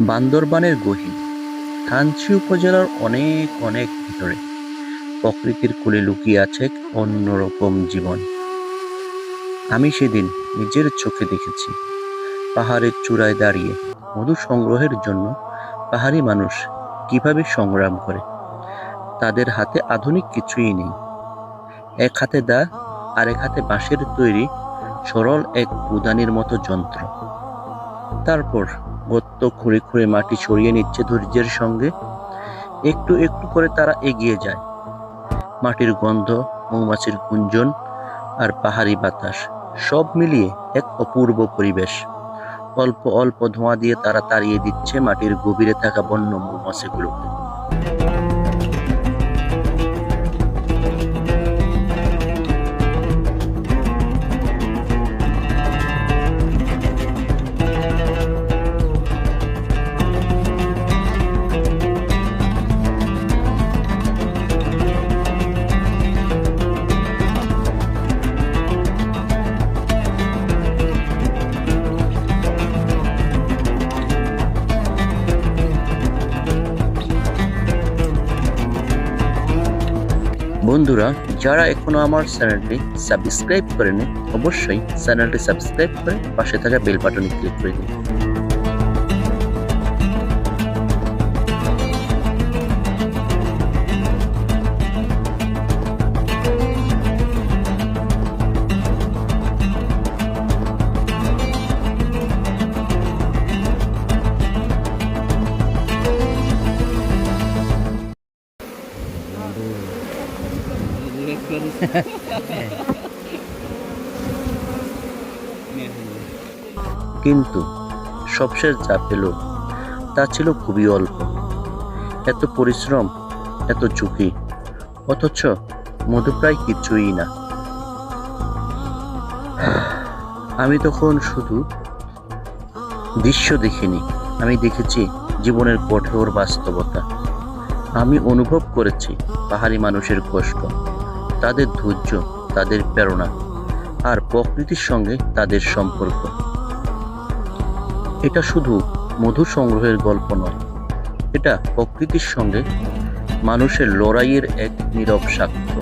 বান্দরবানের গহীন, থানচি উপজেলার অনেক অনেক ভিতরে। প্রকৃতির কোলে লুকিয়ে আছে অন্যরকম জীবন। আমি সেদিন নিজের চোখে দেখেছি, পাহাড়ের চূড়ায় দাঁড়িয়ে মধু সংগ্রহের জন্য পাহাড়ি মানুষ কীভাবে সংগ্রাম করে। তাদের হাতে আধুনিক কিছুই নেই। এক হাতে দা আর এক হাতে বাঁশের তৈরি সরল এক বুদানির মতো যন্ত্র। তারপর গর্ত খুঁড়ে খুঁড়ে মাটি সরিয়ে নিচ্ছে ধৈর্যের সঙ্গে। একটু একটু করে তারা এগিয়ে যায়। মাটির গন্ধ, মৌমাছির গুঞ্জন আর পাহাড়ি বাতাস সব মিলিয়ে এক অপূর্ব পরিবেশ। অল্প অল্প ধোঁয়া দিয়ে তারা তাড়িয়ে দিচ্ছে মাটির গভীরে থাকা বন্য মৌমাছিগুলোকে। বন্ধুরা, যারা এখনও আমার চ্যানেলটি সাবস্ক্রাইব করেনি, অবশ্যই চ্যানেলটি সাবস্ক্রাইব করে পাশে থাকা বেল বাটনে ক্লিক করে দিন। কিন্তু সবশেষ যা পেল, তা ছিল খুবই অল্প। এত পরিশ্রম, এত ঝুঁকি, অথচ মধু প্রায় কিছুই না। আমি তখন শুধু দৃশ্য দেখিনি, আমি দেখেছি জীবনের কঠোর বাস্তবতা। আমি অনুভব করেছি পাহাড়ি মানুষের কষ্ট। তাদের ধৈর্য, তাদের প্রেরণা আর প্রকৃতির সঙ্গে তাদের সম্পর্ক। এটা শুধু মধু সংগ্রহের গল্প নয়, এটা প্রকৃতির সঙ্গে মানুষের লড়াইয়ের এক নীরব সাক্ষ্য।